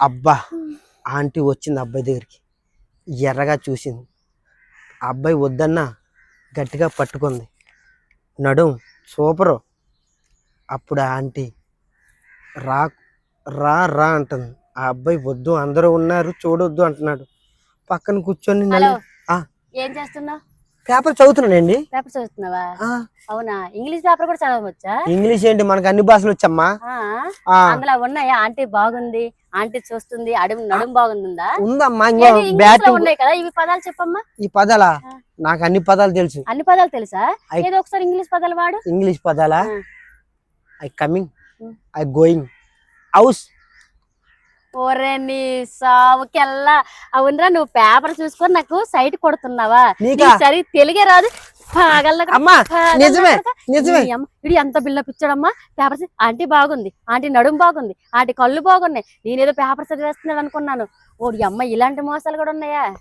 అబ్బా ఆంటీ వచ్చింది అబ్బాయి దగ్గరికి. ఎర్రగా చూసింది. అబ్బాయి వద్దన్నా గట్టిగా పట్టుకుంది. నడుం సూపరు. అప్పుడు ఆ ఆంటీ రా రా రా అంటుంది. ఆ అబ్బాయి వద్దు అందరూ ఉన్నారు చూడొద్దు అంటున్నాడు. పక్కన కూర్చొని ఏం చేస్తున్నావు? పేపర్ చదువుతున్నానండి. పేపర్ చదువుతున్నావా? అవునా? ఇంగ్లీష్ పేపర్ కూడా చదవచ్చా? ఇంగ్లీష్ ఏంటి? మనకు అన్ని భాషలు వచ్చమ్మా. అందులో ఉన్నాయా? ఆంటీ బాగుంది. ఆంటీ చూస్తుంది. అడుగు నడుం బాగుందా? ఉందమ్మా బ్యాటింగ్ ఉన్నాయి కదా ఇవి పదాలు చెప్పమ్మా. ఈ పదాలా. నాకు అన్ని పదాలు తెలుసు. అన్ని పదాలు తెలుసా? ఏదో ఒకసారి ఇంగ్లీష్ పదాలు వాడు. English పదాలా. I coming. I going house ఓరే నీ సావుకెల్లా. అవునరా నువ్వు పేపర్ చూసుకొని నాకు సైట్ కొడుతున్నావా? సరి తెలుగే రాదు. అమ్మా. నిజమే నిజమే. ఇడి ఎంత బిల్ల పిచ్చాడమ్మా. పేపర్ చదివి- ఆంటీ బాగుంది ఆంటీ నడుము బాగుంది ఆంటీ కళ్ళు బాగున్నాయి. నేనేదో పేపర్ చదివేస్తున్నాడు అనుకున్నాను ఓడి అమ్మ ఇలాంటి మోసాలు కూడా ఉన్నాయా?